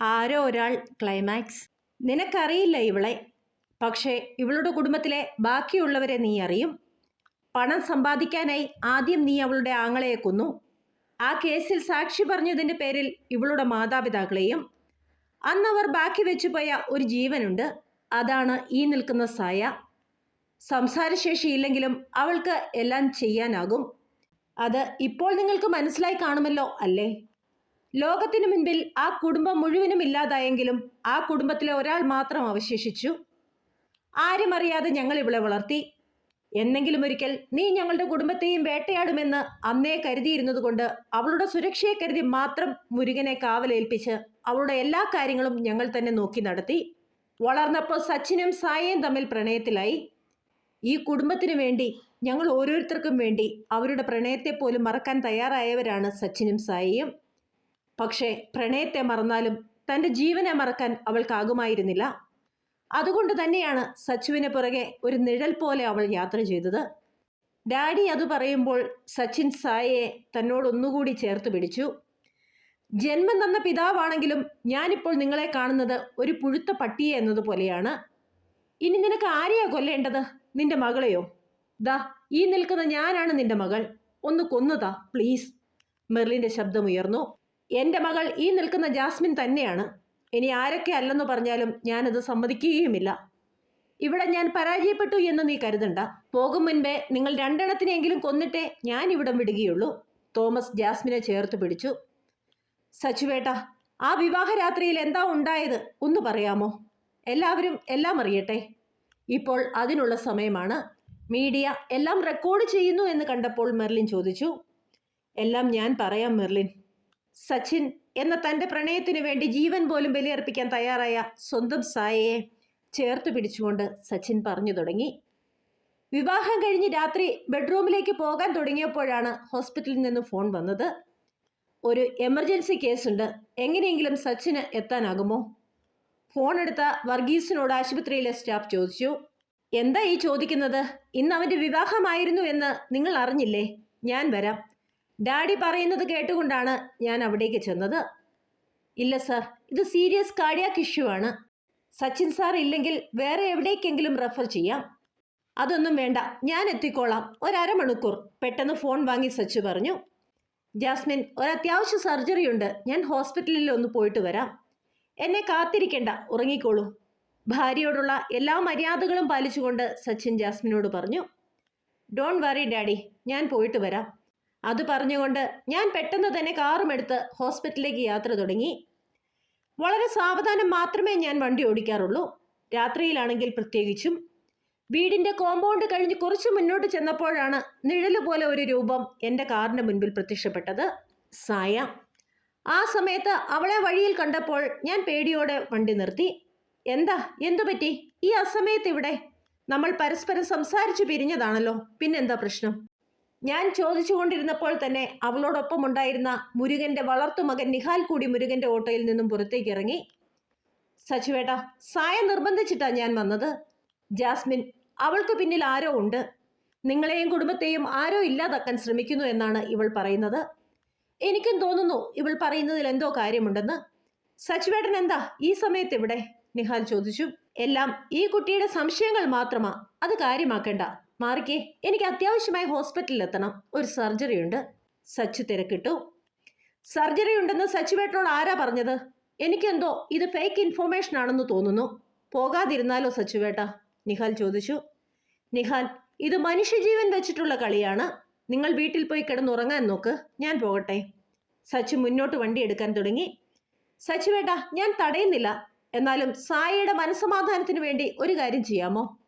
ആരോ ഒരാൾ ക്ലൈമാക്സ് നിനക്കറിയില്ല ഇവളെ. പക്ഷേ ഇവളുടെ കുടുംബത്തിലെ ബാക്കിയുള്ളവരെ നീ അറിയും. പണം സമ്പാദിക്കാനായി ആദ്യം നീ അവളുടെ ആങ്ങളയെ കൊന്നു. ആ കേസിൽ സാക്ഷി പറഞ്ഞതിന്റെ പേരിൽ ഇവളുടെ മാതാപിതാക്കളെയും. അന്നവർ ബാക്കി വെച്ചു പോയ ഒരു ജീവനുണ്ട്. അതാണ് ഈ നിൽക്കുന്ന സായ. സംസാരശേഷിയില്ലെങ്കിലും അവൾക്ക് എല്ലാം ചെയ്യാനാകും. അത് ഇപ്പോൾ നിങ്ങൾക്ക് മനസ്സിലായി കാണുമല്ലോ അല്ലേ? ലോകത്തിനു മുൻപിൽ ആ കുടുംബം മുഴുവനും ഇല്ലാതായെങ്കിലും ആ കുടുംബത്തിലെ ഒരാൾ മാത്രം അവശേഷിച്ചു. ആരും അറിയാതെ ഞങ്ങൾ ഇവിടെ വളർത്തി. എന്നെങ്കിലും ഒരിക്കൽ നീ ഞങ്ങളുടെ കുടുംബത്തെയും വേട്ടയാടുമെന്ന് അന്നേ കരുതിയിരുന്നത് കൊണ്ട് അവളുടെ സുരക്ഷയെ കരുതി മാത്രം മുരുകനെ കാവലേൽപ്പിച്ച് അവളുടെ എല്ലാ കാര്യങ്ങളും ഞങ്ങൾ തന്നെ നോക്കി നടത്തി. വളർന്നപ്പോൾ സച്ചിനും സായയും തമ്മിൽ പ്രണയത്തിലായി. ഈ കുടുംബത്തിനു വേണ്ടി ഞങ്ങൾ ഓരോരുത്തർക്കും വേണ്ടി അവരുടെ പ്രണയത്തെ പോലും മറക്കാൻ തയ്യാറായവരാണ് സച്ചിനും സായിയും. പക്ഷേ പ്രണയത്തെ മറന്നാലും തന്റെ ജീവനെ മറക്കാൻ അവൾക്കാകുമായിരുന്നില്ല. അതുകൊണ്ട് തന്നെയാണ് സച്ചുവിന് പുറകെ ഒരു നിഴൽ പോലെ അവൾ യാത്ര ചെയ്തത്. ഡാഡി അത് പറയുമ്പോൾ സച്ചിൻ സായയെ തന്നോടൊന്നുകൂടി ചേർത്ത് പിടിച്ചു. ജന്മം തന്ന പിതാവാണെങ്കിലും ഞാനിപ്പോൾ നിങ്ങളെ കാണുന്നത് ഒരു പുഴുത്ത പട്ടിയെ എന്നതുപോലെയാണ്. ഇനി നിനക്ക് ആരെയാ കൊല്ലേണ്ടത്? നിന്റെ മകളെയോ? ദാ ഈ നിൽക്കുന്ന ഞാനാണ് നിന്റെ മകൾ. ഒന്ന് കൊന്നുതാ പ്ലീസ്. മെർലിന്റെ ശബ്ദമുയർന്നു. എന്റെ മകൾ ഈ നിൽക്കുന്ന ജാസ്മിൻ തന്നെയാണ്. ഇനി ആരൊക്കെ അല്ലെന്ന് പറഞ്ഞാലും ഞാനത് സമ്മതിക്കുകയുമില്ല. ഇവിടെ ഞാൻ പരാജയപ്പെട്ടു എന്ന് നീ കരുതണ്ട. പോകും മുൻപേ നിങ്ങൾ രണ്ടെണ്ണത്തിനെങ്കിലും കൊന്നിട്ടേ ഞാൻ ഇവിടം വിടുകയുള്ളൂ. തോമസ് ജാസ്മിനെ ചേർത്ത് പിടിച്ചു. സച്ചുവേട്ട ആ വിവാഹ രാത്രിയിൽ എന്താ ഉണ്ടായത്? ഒന്ന് പറയാമോ? എല്ലാവരും എല്ലാം അറിയട്ടെ. ഇപ്പോൾ അതിനുള്ള സമയമാണ്. മീഡിയ എല്ലാം റെക്കോർഡ് ചെയ്യുന്നു എന്ന് കണ്ടപ്പോൾ മെർലിൻ ചോദിച്ചു. എല്ലാം ഞാൻ പറയാം മെർലിൻ. സച്ചിൻ എന്ന തന്റെ പ്രണയത്തിനു വേണ്ടി ജീവൻ പോലും ബലിയർപ്പിക്കാൻ തയ്യാറായ സ്വന്തം സായയെ ചേർത്ത് പിടിച്ചുകൊണ്ട് സച്ചിൻ പറഞ്ഞു തുടങ്ങി. വിവാഹം കഴിഞ്ഞ് രാത്രി ബെഡ്റൂമിലേക്ക് പോകാൻ തുടങ്ങിയപ്പോഴാണ് ഹോസ്പിറ്റലിൽ നിന്ന് ഫോൺ വന്നത്. ഒരു എമർജൻസി കേസുണ്ട്. എങ്ങനെയെങ്കിലും സച്ചിന് എത്താനാകുമോ? ഫോൺ എടുത്ത വർഗീസിനോട് ആശുപത്രിയിലെ സ്റ്റാഫ് ചോദിച്ചു. എന്താ ഈ ചോദിക്കുന്നത്? ഇന്ന് അവന്റെ വിവാഹമായിരുന്നു എന്ന് നിങ്ങൾ അറിഞ്ഞില്ലേ? ഞാൻ വരാം. ഡാഡി പറയുന്നത് കേട്ടുകൊണ്ടാണ് ഞാൻ അവിടേക്ക് ചെന്നത്. ഇല്ല സർ. ഇത് സീരിയസ് കാർഡിയാക് ഇഷ്യൂ ആണ്. സച്ചിൻ സാർ ഇല്ലെങ്കിൽ വേറെ എവിടേക്കെങ്കിലും റെഫർ ചെയ്യാം. അതൊന്നും വേണ്ട. ഞാൻ എത്തിക്കോളാം. ഒരമണിക്കൂർ പെട്ടെന്ന് ഫോൺ വാങ്ങി സച്ചു പറഞ്ഞു. ജാസ്മിൻ ഒരത്യാവശ്യ സർജറി ഉണ്ട്. ഞാൻ ഹോസ്പിറ്റലിൽ ഒന്ന് പോയിട്ട് വരാം. എന്നെ കാത്തിരിക്കേണ്ട. ഉറങ്ങിക്കോളൂ. ഭാര്യയോടുള്ള എല്ലാ മര്യാദകളും പാലിച്ചുകൊണ്ട് സച്ചിൻ ജാസ്മിനോട് പറഞ്ഞു. Don't worry daddy. ഞാൻ പോയിട്ട് വരാം. അത് പറഞ്ഞുകൊണ്ട് ഞാൻ പെട്ടെന്ന് തന്നെ കാറുമെടുത്ത് ഹോസ്പിറ്റലിലേക്ക് യാത്ര തുടങ്ങി. വളരെ സാവധാനം മാത്രമേ ഞാൻ വണ്ടി ഓടിക്കാറുള്ളൂ. രാത്രിയിലാണെങ്കിൽ പ്രത്യേകിച്ചും. വീടിന്റെ കോമ്പൗണ്ട് കഴിഞ്ഞ് കുറച്ച് മുന്നോട്ട് ചെന്നപ്പോഴാണ് നിഴൽ പോലെ ഒരു രൂപം എന്റെ കാറിന്റെ മുൻപിൽ പ്രത്യക്ഷപ്പെട്ടത്. സായ. ആ സമയത്ത് അവളെ വഴിയിൽ കണ്ടപ്പോൾ ഞാൻ പേടിയോടെ വണ്ടി നിർത്തി. എന്താ? എന്തു പറ്റി? ഈ അസമയത്ത് ഇവിടെ? നമ്മൾ പരസ്പരം സംസാരിച്ചു പിരിഞ്ഞതാണല്ലോ. പിന്നെന്താ പ്രശ്നം? ഞാൻ ചോദിച്ചുകൊണ്ടിരുന്നപ്പോൾ തന്നെ അവളോടൊപ്പം ഉണ്ടായിരുന്ന മുരുകന്റെ വളർത്തുമകൻ നിഹാൽ കൂടി മുരുകന്റെ ഓട്ടോയിൽ നിന്നും പുറത്തേക്ക് ഇറങ്ങി. സച്ചുവേട്ട സായ നിർബന്ധിച്ചിട്ടാ ഞാൻ വന്നത്. ജാസ്മിൻ അവൾക്ക് പിന്നിൽ ആരോ ഉണ്ട്. നിങ്ങളെയും കുടുംബത്തെയും ആരോ ഇല്ലാതാക്കാൻ ശ്രമിക്കുന്നു എന്നാണ് ഇവൾ പറയുന്നത്. എനിക്കും തോന്നുന്നു ഇവൾ പറയുന്നതിൽ എന്തോ കാര്യമുണ്ടെന്ന്. സച്ചുവേട്ടൻ എന്താ ഈ സമയത്ത് ഇവിടെ? നിഹാൽ ചോദിച്ചു. എല്ലാം ഈ കുട്ടിയുടെ സംശയങ്ങൾ മാത്രമാ. അത് കാര്യമാക്കണ്ട. മാറിക്കേ എനിക്ക് അത്യാവശ്യമായി ഹോസ്പിറ്റലിൽ എത്തണം. ഒരു സർജറി ഉണ്ട്. സച്ചു തിരക്കിട്ടു. സർജറി ഉണ്ടെന്ന് സച്ചുവേട്ടനോട് ആരാ പറഞ്ഞത്? എനിക്കെന്തോ ഇത് ഫേക്ക് ഇൻഫോർമേഷൻ ആണെന്ന് തോന്നുന്നു. പോകാതിരുന്നാലോ സച്ചുവേട്ട നിഹാൽ ചോദിച്ചു. നിഹാൽ ഇത് മനുഷ്യജീവൻ വെച്ചിട്ടുള്ള കളിയാണ്. നിങ്ങൾ വീട്ടിൽ പോയി കിടന്നുറങ്ങാൻ നോക്ക്. ഞാൻ പോകട്ടെ. സച്ചു മുന്നോട്ട് വണ്ടി എടുക്കാൻ തുടങ്ങി. സച്ചുവേട്ട ഞാൻ തടയുന്നില്ല. എന്നാലും സായിയുടെ മനസ്സമാധാനത്തിന് വേണ്ടി ഒരു കാര്യം ചെയ്യാമോ?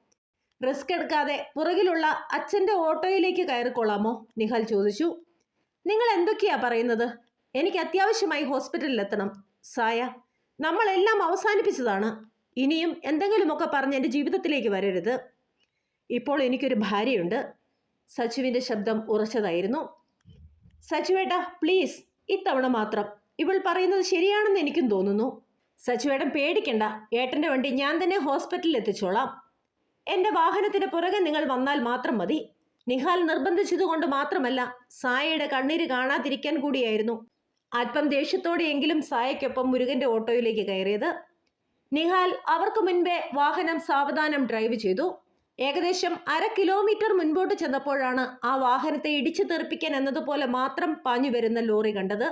റിസ്ക് എടുക്കാതെ പുറകിലുള്ള അച്ഛന്റെ ഓട്ടോയിലേക്ക് കയറിക്കൊള്ളാമോ? നിഹൽ ചോദിച്ചു. നിങ്ങൾ എന്തൊക്കെയാ പറയുന്നത്? എനിക്ക് അത്യാവശ്യമായി ഹോസ്പിറ്റലിൽ എത്തണം സായ. നമ്മളെല്ലാം അവസാനിപ്പിച്ചതാണ്. ഇനിയും എന്തെങ്കിലുമൊക്കെ പറഞ്ഞ് എന്റെ ജീവിതത്തിലേക്ക് വരരുത്. ഇപ്പോൾ എനിക്കൊരു ഭാര്യയുണ്ട്. സച്ചുവിന്റെ ശബ്ദം ഉറച്ചതായിരുന്നു. സച്ചുവേട്ട പ്ലീസ് ഇത്തവണ മാത്രം. ഇവൾ പറയുന്നത് ശരിയാണെന്ന് എനിക്കും തോന്നുന്നു. സച്ചുവേട്ടൻ പേടിക്കണ്ട. ഏട്ടന്റെ വണ്ടി ഞാൻ തന്നെ ഹോസ്പിറ്റലിൽ എത്തിച്ചോളാം എന്റെ വാഹനത്തിന് പുറകെ നിങ്ങൾ വന്നാൽ മാത്രം മതി. നിഹാൽ നിർബന്ധിച്ചതുകൊണ്ട് മാത്രമല്ല സായയുടെ കണ്ണീര് കാണാതിരിക്കാൻ കൂടിയായിരുന്നു. അല്പം ദേഷ്യത്തോടെയെങ്കിലും സായയ്ക്കൊപ്പം മുരുകന്റെ ഓട്ടോയിലേക്ക് കയറിയത്. നിഹാൽ അവർക്ക് മുൻപേ വാഹനം സാവധാനം ഡ്രൈവ് ചെയ്തു. ഏകദേശം അര കിലോമീറ്റർ മുൻപോട്ട് ചെന്നപ്പോഴാണ് ആ വാഹനത്തെ ഇടിച്ചു തെറിപ്പിക്കാൻ എന്നതുപോലെ മാത്രം പാഞ്ഞു വരുന്ന ലോറി കണ്ടത്.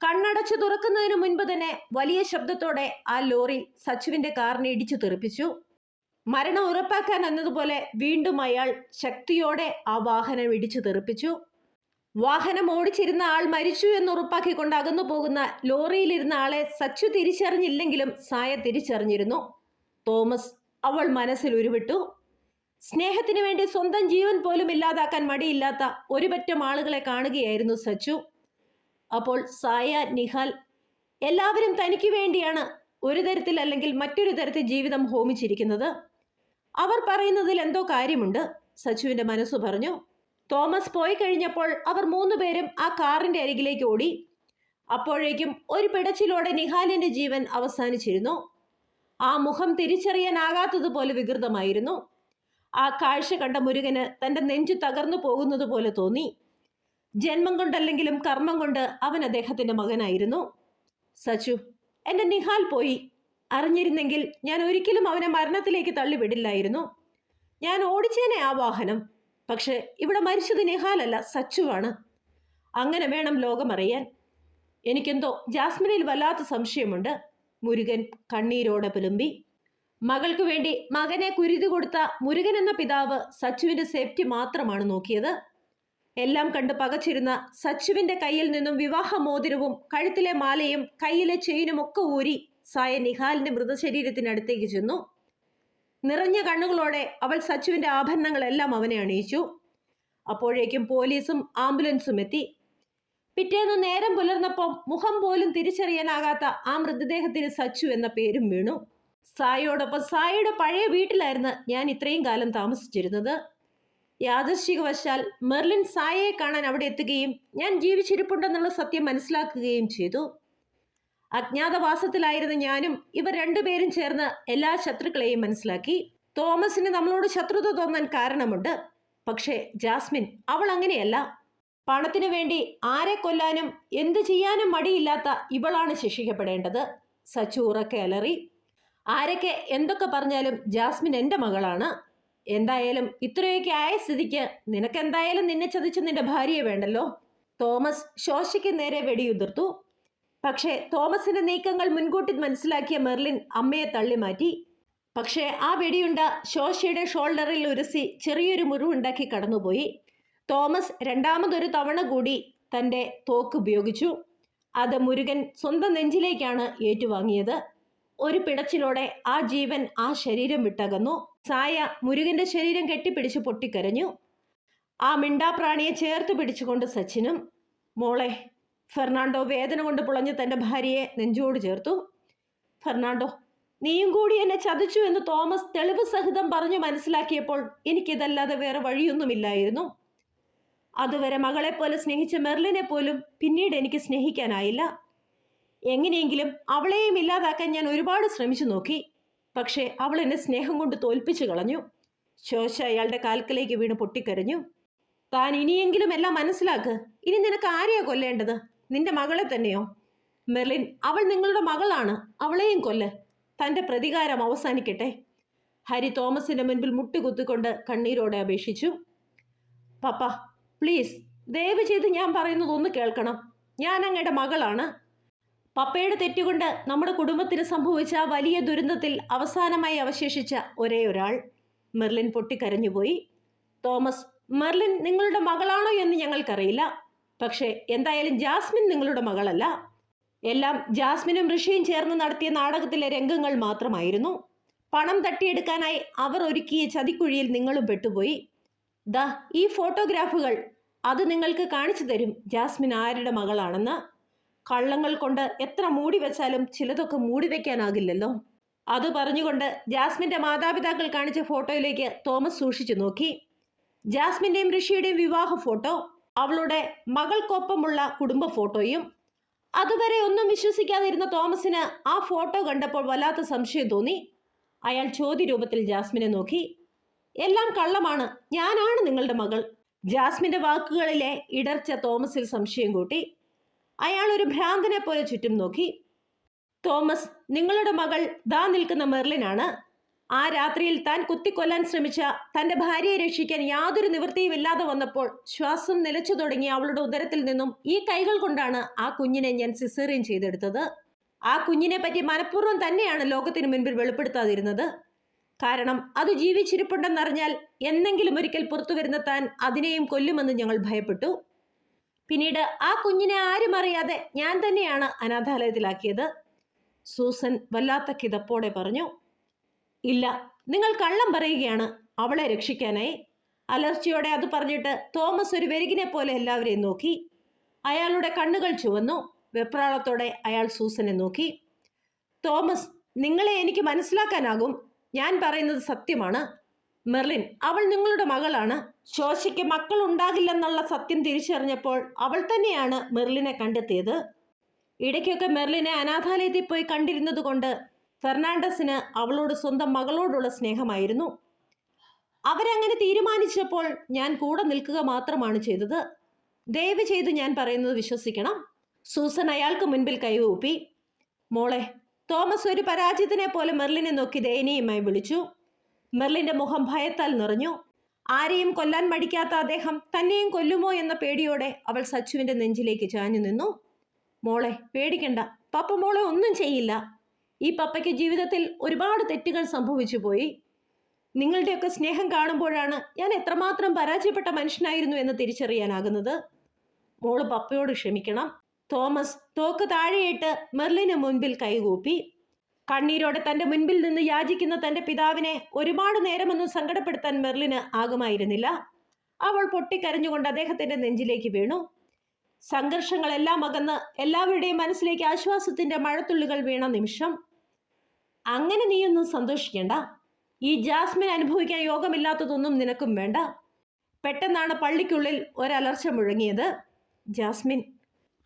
കണ്ണടച്ചു തുറക്കുന്നതിന് മുൻപ് തന്നെ വലിയ ശബ്ദത്തോടെ ആ ലോറി സച്ചുവിന്റെ കാറിനെ ഇടിച്ചു തെറിപ്പിച്ചു. മരണം ഉറപ്പാക്കാൻ എന്നതുപോലെ വീണ്ടും അയാൾ ശക്തിയോടെ ആ വാഹനം ഇടിച്ചു തെറിപ്പിച്ചു. വാഹനം ഓടിച്ചിരുന്ന ആൾ മരിച്ചു എന്ന് ഉറപ്പാക്കിക്കൊണ്ട് അകന്നു പോകുന്ന ലോറിയിലിരുന്ന ആളെ സച്ചു തിരിച്ചറിഞ്ഞില്ലെങ്കിലും സായ തിരിച്ചറിഞ്ഞിരുന്നു. തോമസ് അവൾ മനസ്സിൽ ഉരുവിട്ടു. സ്നേഹത്തിനു വേണ്ടി സ്വന്തം ജീവൻ പോലും ഇല്ലാതാക്കാൻ മടിയില്ലാത്ത ഒരു പറ്റം ആളുകളെ കാണുകയായിരുന്നു സച്ചു. അപ്പോൾ സായ നിഹാൽ എല്ലാവരും തനിക്ക് വേണ്ടിയാണ് ഒരു തരത്തിൽ അല്ലെങ്കിൽ മറ്റൊരു തരത്തിൽ ജീവിതം ഹോമിച്ചിരിക്കുന്നത്. അവർ പറയുന്നതിൽ എന്തോ കാര്യമുണ്ട്. സച്ചുവിന്റെ മനസ്സ് പറഞ്ഞു തോമസ് പോയി കഴിഞ്ഞപ്പോൾ അവർ മൂന്നുപേരും ആ കാറിന്റെ അരികിലേക്ക് ഓടി. അപ്പോഴേക്കും ഒരു പിടച്ചിലോടെ നിഹാലിന്റെ ജീവൻ അവസാനിച്ചിരുന്നു. ആ മുഖം തിരിച്ചറിയാനാകാത്തതുപോലെ വികൃതമായിരുന്നു. ആ കാഴ്ച കണ്ട മുരുകന് തന്റെ നെഞ്ചു തകർന്നു പോകുന്നത് പോലെ തോന്നി. ജന്മം കൊണ്ടല്ലെങ്കിലും കർമ്മം കൊണ്ട് അവൻ അദ്ദേഹത്തിന്റെ മകനായിരുന്നു. സച്ചു എന്റെ നിഹാൽ പോയി. അറിഞ്ഞിരുന്നെങ്കിൽ ഞാൻ ഒരിക്കലും അവനെ മരണത്തിലേക്ക് തള്ളിവിടില്ലായിരുന്നു. ഞാൻ ഓടിച്ചേനെ ആ വാഹനം. പക്ഷെ ഇവിടെ മരിച്ചത് നിഹാലല്ല സച്ചുവാണ്. അങ്ങനെ വേണം ലോകമറിയാൻ. എനിക്കെന്തോ ജാസ്മിനിൽ വല്ലാത്ത സംശയമുണ്ട്. മുരുകൻ കണ്ണീരോടെ പുലുമ്പി മകൾക്ക് വേണ്ടി മകനെ കുരുതി കൊടുത്ത മുരുകൻ എന്ന പിതാവ് സച്ചുവിന്റെ സേഫ്റ്റി മാത്രമാണ് നോക്കിയത്. എല്ലാം കണ്ട് പകച്ചിരുന്ന സച്ചുവിന്റെ കയ്യിൽ നിന്നും വിവാഹ മോതിരവും കഴുത്തിലെ മാലയും കയ്യിലെ ചെയിനും ഒക്കെ ഊരി സായ നിഹാലിന്റെ മൃതശരീരത്തിനടുത്തേക്ക് ചെന്നു. നിറഞ്ഞ കണ്ണുകളോടെ അവൾ സച്ചുവിന്റെ ആഭരണങ്ങളെല്ലാം അവനെ അണിയിച്ചു. അപ്പോഴേക്കും പോലീസും ആംബുലൻസും എത്തി. പിറ്റേന്ന് നേരം പുലർന്നപ്പം മുഖം പോലും തിരിച്ചറിയാനാകാത്ത ആ മൃതദേഹത്തിന് സച്ചു എന്ന പേരും വീണു. സായോടൊപ്പം സായിയുടെ പഴയ വീട്ടിലായിരുന്നു ഞാൻ ഇത്രയും കാലം താമസിച്ചിരുന്നത്. യാദർശികവശാൽ മെർലിൻ സായയെ കാണാൻ അവിടെ എത്തുകയും ഞാൻ ജീവിച്ചിരിപ്പുണ്ടെന്നുള്ള സത്യം മനസ്സിലാക്കുകയും ചെയ്തു. അജ്ഞാതവാസത്തിലായിരുന്ന ഞാനും ഇവർ രണ്ടുപേരും ചേർന്ന് എല്ലാ ശത്രുക്കളെയും മനസ്സിലാക്കി. തോമസിന് നമ്മളോട് ശത്രുത തോന്നാൻ കാരണമുണ്ട്. പക്ഷേ ജാസ്മിൻ അവൾ അങ്ങനെയല്ല. പണത്തിനു വേണ്ടി ആരെ കൊല്ലാനും എന്തു ചെയ്യാനും മടിയില്ലാത്ത ഇവളാണ് ശിക്ഷിക്കപ്പെടേണ്ടത്. സച്ചു ഉറക്കെ അലറി ആരൊക്കെ എന്തൊക്കെ പറഞ്ഞാലും ജാസ്മിൻ എന്റെ മകളാണ്. എന്തായാലും ഇത്രയൊക്കെ ആയ സ്ഥിതിക്ക് നിനക്കെന്തായാലും നിന്നെ ചതിച്ച് നിന്റെ ഭാര്യയെ വേണ്ടല്ലോ. തോമസ് ശോശയ്ക്ക് നേരെ വെടിയുതിർത്തു. പക്ഷേ തോമസിന്റെ നീക്കങ്ങൾ മുൻകൂട്ടി മനസ്സിലാക്കിയ മെർലിൻ അമ്മയെ തള്ളി മാറ്റി. പക്ഷേ ആ വെടിയുണ്ട ശോശയുടെ ഷോൾഡറിൽ ഉരസി ചെറിയൊരു മുറിവുണ്ടാക്കി കടന്നുപോയി. തോമസ് രണ്ടാമതൊരു തവണ കൂടി തന്റെ തോക്ക് ഉപയോഗിച്ചു. അത് മുരുകൻ സ്വന്തം നെഞ്ചിലേക്കാണ് ഏറ്റുവാങ്ങിയത്. ഒരു പിടച്ചിലോടെ ആ ജീവൻ ആ ശരീരം വിട്ടകന്നു. സായ മുരുകന്റെ ശരീരം കെട്ടിപ്പിടിച്ച് പൊട്ടിക്കരഞ്ഞു. ആ മിണ്ടാപ്രാണിയെ ചേർത്ത് പിടിച്ചുകൊണ്ട് സച്ചിനും മോളെ ഫെർണാണ്ടോ വേദന കൊണ്ട് പുളഞ്ഞ് തന്റെ ഭാര്യയെ നെഞ്ചോട് ചേർത്തു. ഫെർണാണ്ടോ നീയും കൂടി എന്നെ ചതിച്ചു എന്ന് തോമസ് തെളിവ് സഹിതം പറഞ്ഞു മനസ്സിലാക്കിയപ്പോൾ എനിക്കിതല്ലാതെ വേറെ വഴിയൊന്നുമില്ലായിരുന്നു. അതുവരെ മകളെപ്പോലെ സ്നേഹിച്ച മെർലിനെ പോലും പിന്നീട് എനിക്ക് സ്നേഹിക്കാനായില്ല. എങ്ങനെയെങ്കിലും അവളെയും ഇല്ലാതാക്കാൻ ഞാൻ ഒരുപാട് ശ്രമിച്ചു നോക്കി. പക്ഷേ അവൾ എന്നെ സ്നേഹം കൊണ്ട് തോൽപ്പിച്ചു കളഞ്ഞു. ശോശ അയാളുടെ കാൽക്കലേക്ക് വീണ് പൊട്ടിക്കരഞ്ഞു. താൻ ഇനിയെങ്കിലും എല്ലാം മനസ്സിലാക്ക്. ഇനി നിനക്ക് ആരെയാ കൊല്ലേണ്ടത്? നിന്റെ മകളെ തന്നെയോ? മെർലിൻ അവൾ നിങ്ങളുടെ മകളാണ്. അവളെയും കൊല്ല്. തന്റെ പ്രതികാരം അവസാനിക്കട്ടെ. ഹരി തോമസിന്റെ മുൻപിൽ മുട്ടുകുത്തിക്കൊണ്ട് കണ്ണീരോടെ അപേക്ഷിച്ചു. പപ്പ പ്ലീസ് ദയവ് ചെയ്ത് ഞാൻ പറയുന്നത് ഒന്ന് കേൾക്കണം. ഞാൻ അങ്ങയുടെ മകളാണ്. പപ്പയുടെ തെറ്റുകൊണ്ട് നമ്മുടെ കുടുംബത്തിന് സംഭവിച്ച വലിയ ദുരന്തത്തിൽ അവസാനമായി അവശേഷിച്ച ഒരേ ഒരാൾ. മെർലിൻ പൊട്ടിക്കരഞ്ഞുപോയി. തോമസ് മെർലിൻ നിങ്ങളുടെ മകളാണോ എന്ന് ഞങ്ങൾക്കറിയില്ല. പക്ഷേ എന്തായാലും ജാസ്മിൻ നിങ്ങളുടെ മകളല്ല. എല്ലാം ജാസ്മിനും ഋഷിയും ചേർന്ന് നടത്തിയ നാടകത്തിലെ രംഗങ്ങൾ മാത്രമായിരുന്നു. പണം തട്ടിയെടുക്കാനായി അവർ ഒരുക്കിയ ചതിക്കുഴിയിൽ നിങ്ങളും പെട്ടുപോയി. ദാ ഈ ഫോട്ടോഗ്രാഫുകൾ. അത് നിങ്ങൾക്ക് കാണിച്ചു തരും ജാസ്മിൻ ആരുടെ മകളാണെന്ന്. കള്ളങ്ങൾ കൊണ്ട് എത്ര മൂടി വെച്ചാലും ചിലതൊക്കെ മൂടി വയ്ക്കാനാകില്ലല്ലോ അത് പറഞ്ഞുകൊണ്ട് ജാസ്മിന്റെ മാതാപിതാക്കൾ കാണിച്ച ഫോട്ടോയിലേക്ക് തോമസ് സൂക്ഷിച്ചു നോക്കി. ജാസ്മിന്റെയും ഋഷിയുടെയും വിവാഹ ഫോട്ടോ. അവളുടെ മകൾക്കൊപ്പമുള്ള കുടുംബ ഫോട്ടോയും. അതുവരെ ഒന്നും വിശ്വസിക്കാതിരുന്ന തോമസിന് ആ ഫോട്ടോ കണ്ടപ്പോൾ വല്ലാത്ത സംശയം തോന്നി. അയാൾ ചോദ്യരൂപത്തിൽ ജാസ്മിനെ നോക്കി. എല്ലാം കള്ളമാണ്. ഞാനാണ് നിങ്ങളുടെ മകൾ. ജാസ്മിന്റെ വാക്കുകളിലെ ഇടർച്ച തോമസിൽ സംശയം കൂട്ടി. അയാൾ ഒരു ഭ്രാന്തനെ പോലെ ചുറ്റും നോക്കി. തോമസ് നിങ്ങളുടെ മകൾ ദാ നിൽക്കുന്ന മെർലിനാണ്. ആ രാത്രിയിൽ താൻ കുത്തിക്കൊല്ലാൻ ശ്രമിച്ച തന്റെ ഭാര്യയെ രക്ഷിക്കാൻ യാതൊരു നിവൃത്തിയും ഇല്ലാതെ വന്നപ്പോൾ ശ്വാസം നിലച്ചു തുടങ്ങി അവളുടെ ഉദരത്തിൽ നിന്നും ഈ കൈകൾ കൊണ്ടാണ് ആ കുഞ്ഞിനെ ഞാൻ സിസേറിയൻ ചെയ്തെടുത്തത്. ആ കുഞ്ഞിനെ പറ്റി മനഃപൂർവം തന്നെയാണ് ലോകത്തിന് മുൻപിൽ വെളിപ്പെടുത്താതിരുന്നത്. കാരണം അത് ജീവിച്ചിരിപ്പുണ്ടെന്നറിഞ്ഞാൽ എന്നെങ്കിലും ഒരിക്കൽ പുറത്തു വരുന്ന താൻ അതിനെയും കൊല്ലുമെന്ന് ഞങ്ങൾ ഭയപ്പെട്ടു. പിന്നീട് ആ കുഞ്ഞിനെ ആരും അറിയാതെ ഞാൻ തന്നെയാണ് അനാഥാലയത്തിലാക്കിയത്. സൂസൻ വല്ലാത്ത കിതപ്പോടെ പറഞ്ഞു ഇല്ല. നിങ്ങൾ കള്ളം പറയുകയാണ് അവളെ രക്ഷിക്കാനായി. അലർച്ചയോടെ അത് പറഞ്ഞിട്ട് തോമസ് ഒരു വെരുകിനെ പോലെ എല്ലാവരെയും നോക്കി. അയാളുടെ കണ്ണുകൾ ചുവന്നു. വെപ്രാളത്തോടെ അയാൾ സൂസനെ നോക്കി. തോമസ് നിങ്ങളെ എനിക്ക് മനസ്സിലാക്കാനാകും. ഞാൻ പറയുന്നത് സത്യമാണ്. മെർലിൻ അവൾ നിങ്ങളുടെ മകളാണ്. ശോശയ്ക്ക് മക്കൾ ഉണ്ടാകില്ലെന്നുള്ള സത്യം തിരിച്ചറിഞ്ഞപ്പോൾ അവൾ തന്നെയാണ് മെർലിനെ കണ്ടെത്തിയത്. ഇടയ്ക്കൊക്കെ മെർലിനെ അനാഥാലയത്തിൽ പോയി കണ്ടിരുന്നത് കൊണ്ട് ഫെർണാണ്ടസിന് അവളോട് സ്വന്തം മകളോടുള്ള സ്നേഹമായിരുന്നു. അവരങ്ങനെ തീരുമാനിച്ചപ്പോൾ ഞാൻ കൂടെ നിൽക്കുക മാത്രമാണ് ചെയ്തത്. ദയവ് ചെയ്ത് ഞാൻ പറയുന്നത് വിശ്വസിക്കണം. സൂസൻ അയാൾക്ക് മുൻപിൽ കൈവൂപ്പി മോളെ തോമസ് ഒരു പരാജയത്തിനെ പോലെ മെർലിനെ നോക്കി ദയനീയമായി വിളിച്ചു. മെർലിന്റെ മുഖം ഭയത്താൽ നിറഞ്ഞു. ആരെയും കൊല്ലാൻ മടിക്കാത്ത അദ്ദേഹം തന്നെയും കൊല്ലുമോ എന്ന പേടിയോടെ അവൾ സച്ചുവിന്റെ നെഞ്ചിലേക്ക് ചാഞ്ഞു നിന്നു. മോളെ പേടിക്കണ്ട. പപ്പ മോളെ ഒന്നും ചെയ്യില്ല. ഈ പപ്പയ്ക്ക് ജീവിതത്തിൽ ഒരുപാട് തെറ്റുകൾ സംഭവിച്ചു പോയി. നിങ്ങളുടെയൊക്കെ സ്നേഹം കാണുമ്പോഴാണ് ഞാൻ എത്രമാത്രം പരാജയപ്പെട്ട മനുഷ്യനായിരുന്നു എന്ന് തിരിച്ചറിയാനാകുന്നത്. മോൾ പപ്പയോട് ക്ഷമിക്കണം. തോമസ് തോക്ക് താഴെയിട്ട് മെർലിന് മുൻപിൽ കൈകൂപ്പി. കണ്ണീരോടെ തന്റെ മുൻപിൽ നിന്ന് യാചിക്കുന്ന തന്റെ പിതാവിനെ ഒരുപാട് നേരമൊന്നും സങ്കടപ്പെടുത്താൻ മെർലിന് ആകുമായിരുന്നില്ല. അവൾ പൊട്ടിക്കരഞ്ഞുകൊണ്ട് അദ്ദേഹത്തിന്റെ നെഞ്ചിലേക്ക് വീണു. സംഘർഷങ്ങളെല്ലാം അകന്ന് എല്ലാവരുടെയും മനസ്സിലേക്ക് ആശ്വാസത്തിന്റെ മഴത്തുള്ളികൾ വീണ നിമിഷം അങ്ങനെ നീയൊന്നും സന്തോഷിക്കേണ്ട. ഈ ജാസ്മിൻ അനുഭവിക്കാൻ യോഗമില്ലാത്തതൊന്നും നിനക്കും വേണ്ട. പെട്ടെന്നാണ് പള്ളിക്കുള്ളിൽ ഒരലർച്ച മുഴങ്ങിയത്. ജാസ്മിൻ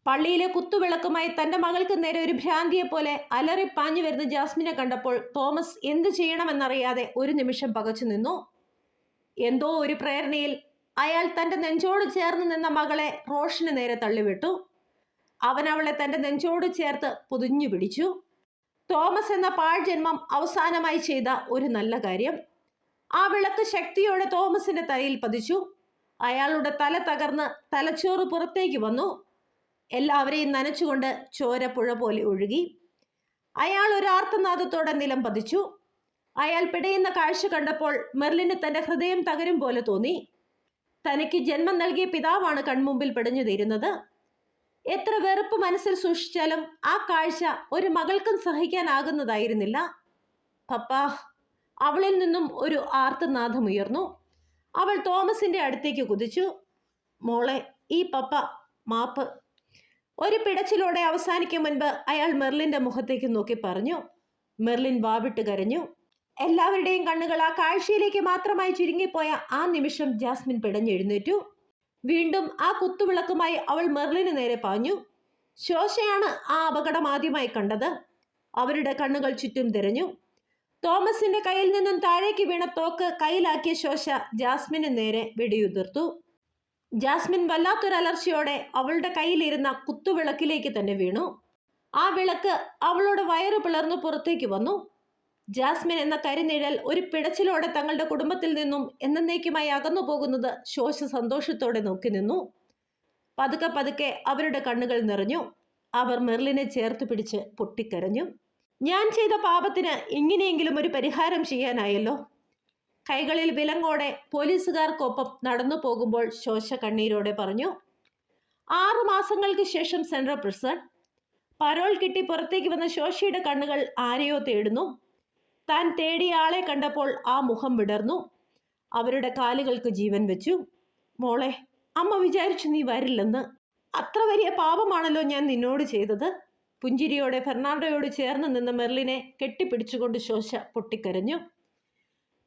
പള്ളിയിലെ കുത്തുവിളക്കുമായി തന്റെ മകൾക്ക് നേരെ ഒരു ഭ്രാന്തിയെ പോലെ അലറി പാഞ്ഞു വരുന്ന ജാസ്മിനെ കണ്ടപ്പോൾ തോമസ് എന്ത് ചെയ്യണമെന്നറിയാതെ ഒരു നിമിഷം പകച്ചു നിന്നു. എന്തോ ഒരു പ്രേരണയിൽ അയാൾ തന്റെ നെഞ്ചോട് ചേർന്ന് നിന്ന മകളെ റോഷന് നേരെ തള്ളിവിട്ടു. അവൻ അവളെ തന്റെ നെഞ്ചോട് ചേർത്ത് പൊതിഞ്ഞു പിടിച്ചു. തോമസ് എന്ന പാഴ്ജന്മം അവസാനമായി ചെയ്ത ഒരു നല്ല കാര്യം. ആ വിളക്ക് ശക്തിയോടെ തോമസിന്റെ തലയിൽ പതിച്ചു. അയാളുടെ തല തകർന്ന് തലച്ചോറ് പുറത്തേക്ക് വന്നു. എല്ലാവരെയും നനച്ചുകൊണ്ട് ചോരപ്പുഴ പോലെ ഒഴുകി. അയാൾ ഒരു ആർത്തനാദത്തോടെ നിലം പതിച്ചു. അയാൾ പിടയുന്ന കാഴ്ച കണ്ടപ്പോൾ മെർലിന് തന്റെ ഹൃദയം തകരും പോലെ തോന്നി. തനിക്ക് ജന്മം നൽകിയ പിതാവാണ് കൺമുമ്പിൽ പിടഞ്ഞു തീരുന്നത്. എത്ര വെറുപ്പ് മനസ്സിൽ സൂക്ഷിച്ചാലും ആ കാഴ്ച ഒരു മകൾക്കും സഹിക്കാനാകുന്നതായിരുന്നില്ല. പപ്പാ അവളിൽ നിന്നും ഒരു ആർത്തനാദം ഉയർന്നു. അവൾ തോമസിന്റെ അടുത്തേക്ക് കുതിച്ചു. മോളെ ഈ പപ്പ മാപ്പ്. ഒരു പിടച്ചിലോടെ അവസാനിക്കും മുൻപ് അയാൾ മെർലിന്റെ മുഖത്തേക്ക് നോക്കി പറഞ്ഞു. മെർലിൻ വാവിട്ട് കരഞ്ഞു. എല്ലാവരുടെയും കണ്ണുകൾ ആ കാഴ്ചയിലേക്ക് മാത്രമായി ചുരുങ്ങിപ്പോയ ആ നിമിഷം ജാസ്മിൻ പിടഞ്ഞെഴുന്നേറ്റു. വീണ്ടും ആ കുത്തുവിളക്കുമായി അവൾ മെർലിന് നേരെ പാഞ്ഞു. ശോശയാണ് ആ അപകടം ആദ്യമായി കണ്ടത്. അവരുടെ കണ്ണുകൾ ചുറ്റും തിരഞ്ഞു. തോമസിന്റെ കയ്യിൽ നിന്നും താഴേക്ക് വീണ തോക്ക് കയ്യിലാക്കിയ ശോശ ജാസ്മിന് നേരെ വെടിയുതിർത്തു. ജാസ്മിൻ വല്ലാത്തൊരു അലർച്ചയോടെ അവളുടെ കയ്യിലിരുന്ന കുത്തുവിളക്കിലേക്ക് തന്നെ വീണു. ആ വിളക്ക് അവളുടെ വയറ് പിളർന്നു പുറത്തേക്ക് വന്നു. ജാസ്മിൻ എന്ന കരിനിഴൽ ഒരു പിടച്ചിലോടെ തങ്ങളുടെ കുടുംബത്തിൽ നിന്നും എന്നേക്കുമായി അകന്നു പോകുന്നത് ശോശ സന്തോഷത്തോടെ നോക്കി നിന്നു. പതുക്കെ പതുക്കെ അവരുടെ കണ്ണുകൾ നിറഞ്ഞു. അവർ മെർലിനെ ചേർത്ത് പിടിച്ച് പൊട്ടിക്കരഞ്ഞു. ഞാൻ ചെയ്ത പാപത്തിന് ഇങ്ങനെയെങ്കിലും ഒരു പരിഹാരം ചെയ്യാനായല്ലോ. കൈകളിൽ വിലങ്ങോടെ പോലീസുകാർക്കൊപ്പം നടന്നു പോകുമ്പോൾ ശോശ കണ്ണീരോടെ പറഞ്ഞു ആറു മാസങ്ങൾക്ക് ശേഷം സെൻട്രൽ പ്രിസൺ. പരോൾ കിട്ടി പുറത്തേക്ക് വന്ന ശോശയുടെ കണ്ണുകൾ ആരെയോ തേടുന്നു. താൻ തേടിയ ആളെ കണ്ടപ്പോൾ ആ മുഖം വിടർന്നു. അവരുടെ കാലുകൾക്ക് ജീവൻ വെച്ചു. മോളെ അമ്മ വിചാരിച്ചു നീ വരില്ലെന്ന്. അത്ര വലിയ പാപമാണല്ലോ ഞാൻ നിന്നോട് ചെയ്തത്. പുഞ്ചിരിയോടെ ഫെർണാണ്ടോയോട് ചേർന്ന് നിന്ന മെർലിനെ കെട്ടിപ്പിടിച്ചുകൊണ്ട് ശോശ പൊട്ടിക്കരഞ്ഞു.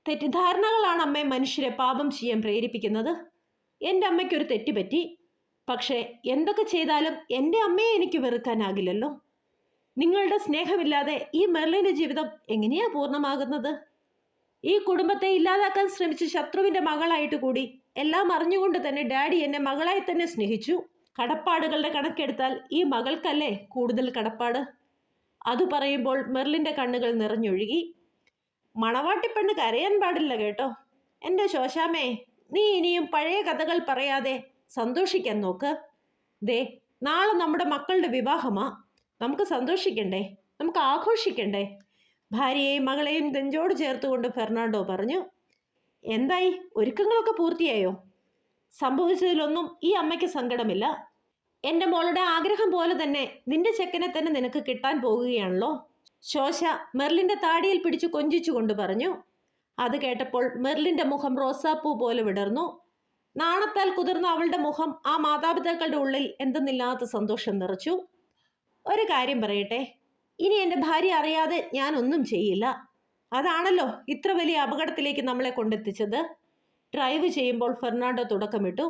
തെറ്റിദ്ധാരണകളാണ് അമ്മയെ മനുഷ്യരെ പാപം ചെയ്യാൻ പ്രേരിപ്പിക്കുന്നത്. എന്റെ അമ്മയ്ക്കൊരു തെറ്റുപറ്റി പക്ഷേ എന്തൊക്കെ ചെയ്താലും എന്റെ അമ്മയെ എനിക്ക് വെറുക്കാനാകില്ലല്ലോ. നിങ്ങളുടെ സ്നേഹമില്ലാതെ ഈ മെർലിന്റെ ജീവിതം എങ്ങനെയാ പൂർണമാകുന്നത്? ഈ കുടുംബത്തെ ഇല്ലാതാക്കാൻ ശ്രമിച്ച ശത്രുവിന്റെ മകളായിട്ട് കൂടി എല്ലാം അറിഞ്ഞുകൊണ്ട് തന്നെ ഡാഡി എന്നെ മകളായി തന്നെ സ്നേഹിച്ചു. കടപ്പാടുകളുടെ കണക്കെടുത്താൽ ഈ മകൾക്കല്ലേ കൂടുതൽ കടപ്പാട്? അത് പറയുമ്പോൾ മെർലിന്റെ കണ്ണുകൾ നിറഞ്ഞൊഴുകി. മണവാട്ടിപ്പെണ്ണ് കരയാൻ പാടില്ല കേട്ടോ. എന്റെ ശോശാമേ നീ ഇനിയും പഴയ കഥകൾ പറയാതെ സന്തോഷിക്കാൻ നോക്ക്. ദേ നാളെ നമ്മുടെ മക്കളുടെ വിവാഹമാ. നമുക്ക് സന്തോഷിക്കണ്ടേ? നമുക്ക് ആഘോഷിക്കണ്ടേ? ഭാര്യയെയും മകളെയും നെഞ്ചോട് ചേർത്തുകൊണ്ട് ഫെർണാണ്ടോ പറഞ്ഞു എന്തായി? ഒരുക്കങ്ങളൊക്കെ പൂർത്തിയായോ? സംഭവിച്ചതിലൊന്നും ഈ അമ്മയ്ക്ക് സങ്കടമില്ല. എന്റെ മോളുടെ ആഗ്രഹം പോലെ തന്നെ നിന്റെ ചെക്കനെ തന്നെ നിനക്ക് കിട്ടാൻ പോകുകയാണല്ലോ. ശോശ മെർലിന്റെ താടിയിൽ പിടിച്ചു കൊഞ്ചിച്ചുകൊണ്ട് പറഞ്ഞു അത് കേട്ടപ്പോൾ മെർലിന്റെ മുഖം റോസാപ്പൂ പോലെ വിടർന്നു. നാണത്താൽ കുതിർന്ന അവളുടെ മുഖം ആ മാതാപിതാക്കളുടെ ഉള്ളിൽ എന്തെന്നില്ലാത്ത സന്തോഷം നിറച്ചു. ഒരു കാര്യം പറയട്ടെ. ഇനി എന്റെ ഭാര്യ അറിയാതെ ഞാൻ ഒന്നും ചെയ്യില്ല. അതാണല്ലോ ഇത്ര വലിയ അപകടത്തിലേക്ക് നമ്മളെ കൊണ്ടെത്തിച്ചത്. ഡ്രൈവ് ചെയ്യുമ്പോൾ ഫെർണാണ്ടോ തുടക്കമിട്ടു.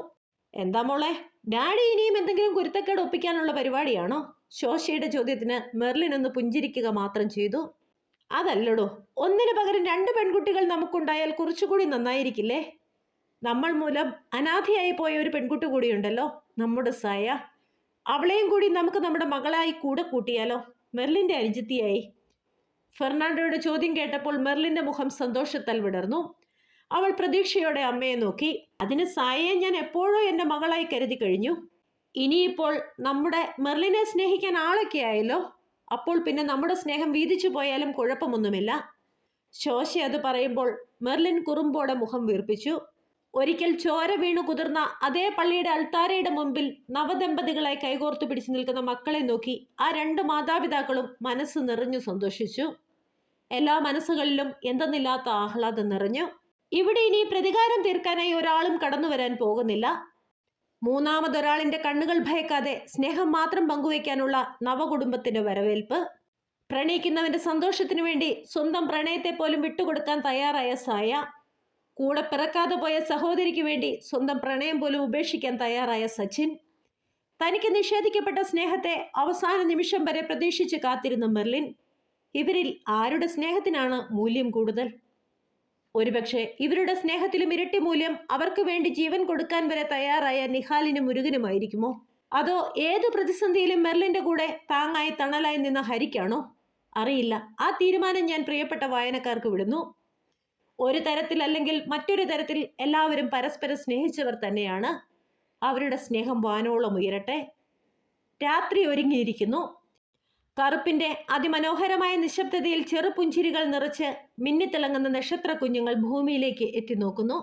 എന്താ മോളെ ഡാഡി ഇനിയും എന്തെങ്കിലും കുരുത്തക്കേട് ഒപ്പിക്കാനുള്ള പരിപാടിയാണോ? ശോശയുടെ ചോദ്യത്തിന് മെർലിൻ ഒന്ന് പുഞ്ചിരിക്കുക മാത്രം ചെയ്തു. അതല്ലടോ ഒന്നിനു പകരം രണ്ട് പെൺകുട്ടികൾ നമുക്കുണ്ടായാൽ കുറച്ചുകൂടി നന്നായിരിക്കില്ലേ? നമ്മൾ മൂലം അനാഥയായി പോയ ഒരു പെൺകുട്ടി കൂടിയുണ്ടല്ലോ നമ്മുടെ സായ. അവളെയും കൂടി നമുക്ക് നമ്മുടെ മകളായി കൂടെ കൂട്ടിയാലോ? മെർലിന്റെ അനുജത്തിയായി. ഫെർണാണ്ടോയുടെ ചോദ്യം കേട്ടപ്പോൾ മെർലിന്റെ മുഖം സന്തോഷത്താൽ വിടർന്നു. അവൾ പ്രതീക്ഷയോടെ അമ്മയെ നോക്കി. അതിന് സായയെ ഞാൻ എപ്പോഴോ എന്റെ മകളായി കരുതി കഴിഞ്ഞു. ഇനിയിപ്പോൾ നമ്മുടെ മെർലിനെ സ്നേഹിക്കാൻ ആളൊക്കെ ആയല്ലോ? അപ്പോൾ പിന്നെ നമ്മുടെ സ്നേഹം വീതിച്ചു പോയാലും കുഴപ്പമൊന്നുമില്ല. ശോശ അത് പറയുമ്പോൾ മെർലിൻ കുറുമ്പോടെ മുഖം വീർപ്പിച്ചു. ഒരിക്കൽ ചോര വീണു കുതിർന്ന അതേ പള്ളിയുടെ അൾത്താരയുടെ മുമ്പിൽ നവദമ്പതികളെ കൈകോർത്തു പിടിച്ചു നിൽക്കുന്ന മക്കളെ നോക്കി ആ രണ്ട് മാതാപിതാക്കളും മനസ്സ് നിറഞ്ഞു സന്തോഷിച്ചു. എല്ലാ മനസ്സുകളിലും എന്തെന്നില്ലാത്ത ആഹ്ലാദം നിറഞ്ഞു. ഇവിടെ ഇനി പ്രതികാരം തീർക്കാനായി ഒരാളും കടന്നു വരാൻ പോകുന്നില്ല. മൂന്നാമതൊരാളിന്റെ കണ്ണുകൾ ഭയക്കാതെ സ്നേഹം മാത്രം പങ്കുവയ്ക്കാനുള്ള നവകുടുംബത്തിന്റെ വരവേൽപ്പ്. പ്രണയിക്കുന്നവന്റെ സന്തോഷത്തിനു വേണ്ടി സ്വന്തം പ്രണയത്തെ പോലും വിട്ടുകൊടുക്കാൻ തയ്യാറായ സായ. കൂടെ പിറക്കാതെ പോയ സഹോദരിക്ക് വേണ്ടി സ്വന്തം പ്രണയം പോലും ഉപേക്ഷിക്കാൻ തയ്യാറായ സച്ചിൻ തനിക്ക് നിഷേധിക്കപ്പെട്ട സ്നേഹത്തെ അവസാന നിമിഷം വരെ പ്രതീക്ഷിച്ച് കാത്തിരുന്ന മെർലിൻ ഇവരിൽ ആരുടെ സ്നേഹത്തിനാണ് മൂല്യം കൂടുതൽ? ഒരുപക്ഷെ ഇവരുടെ സ്നേഹത്തിലും ഇരട്ടി മൂല്യം അവർക്ക് വേണ്ടി ജീവൻ കൊടുക്കാൻ വരെ തയ്യാറായ നിഹാലിനും മുരുകനുമായിരിക്കുമോ അതോ ഏത് പ്രതിസന്ധിയിലും മെർലിന്റെ കൂടെ താങ്ങായി തണലായി നിന്ന ഹരിക്കാണോ? അറിയില്ല. ആ തീരുമാനം ഞാൻ പ്രിയപ്പെട്ട വായനക്കാർക്ക് വിടുന്നു. ഒരു തരത്തിൽ അല്ലെങ്കിൽ മറ്റൊരു തരത്തിൽ എല്ലാവരും പരസ്പരം സ്നേഹിച്ചവർ തന്നെയാണ്. അവരുടെ സ്നേഹം വാനോളം ഉയരട്ടെ. രാത്രി ഒരുങ്ങിയിരിക്കുന്നു. കറുപ്പിന്റെ അതിമനോഹരമായ നിശബ്ദതയിൽ ചെറുപുഞ്ചിരികൾ നിറച്ച് മിന്നിത്തിളങ്ങുന്ന നക്ഷത്ര കുഞ്ഞുങ്ങൾ ഭൂമിയിലേക്ക് എത്തി നോക്കുന്നു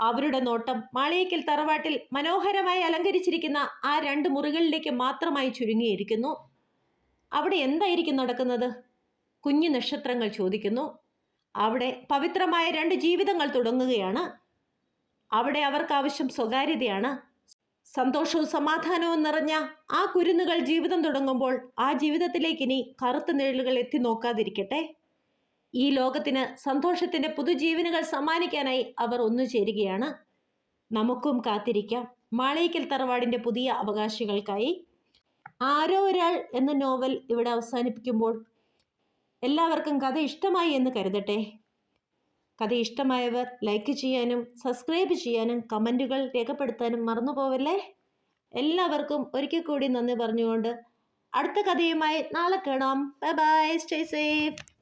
അവരുടെ നോട്ടം മാളിയേക്കൽ തറവാട്ടിൽ മനോഹരമായി അലങ്കരിച്ചിരിക്കുന്ന ആ രണ്ട് മുറികളിലേക്ക് മാത്രമായി ചുരുങ്ങിയിരിക്കുന്നു. അവിടെ എന്തായിരിക്കും നടക്കുന്നത്? കുഞ്ഞു നക്ഷത്രങ്ങൾ ചോദിക്കുന്നു. അവിടെ പവിത്രമായ രണ്ട് ജീവിതങ്ങൾ തുടങ്ങുകയാണ്. അവിടെ അവർക്ക് ആവശ്യം സ്വകാര്യതയാണ്. സന്തോഷവും സമാധാനവും നിറഞ്ഞ ആ കുരുന്നുകൾ ജീവിതം തുടങ്ങുമ്പോൾ ആ ജീവിതത്തിലേക്ക് ഇനി കറുത്ത നിഴലുകൾ എത്തി നോക്കാതിരിക്കട്ടെ. ഈ ലോകത്തിന് സന്തോഷത്തിന്റെ പുതുജീവനുകൾ സമ്മാനിക്കാനായി അവർ ഒന്നു ചേരുകയാണ്. നമുക്കും കാത്തിരിക്കാം. മാളയിക്കൽ തറവാടിന്റെ പുതിയ അവകാശികൾക്കായി. ആരോ ഒരാൾ എന്ന നോവൽ ഇവിടെ അവസാനിപ്പിക്കുമ്പോൾ എല്ലാവർക്കും കഥ ഇഷ്ടമായി എന്ന് കരുതട്ടെ. കഥ ഇഷ്ടമായവർ ലൈക്ക് ചെയ്യാനും സബ്സ്ക്രൈബ് ചെയ്യാനും കമന്റുകൾ രേഖപ്പെടുത്താനും മറന്നു പോവല്ലേ എല്ലാവർക്കും ഒരിക്കൽ കൂടി നന്ദി പറഞ്ഞുകൊണ്ട് അടുത്ത കഥയുമായി നാളെ കാണാം. Bye bye stay safe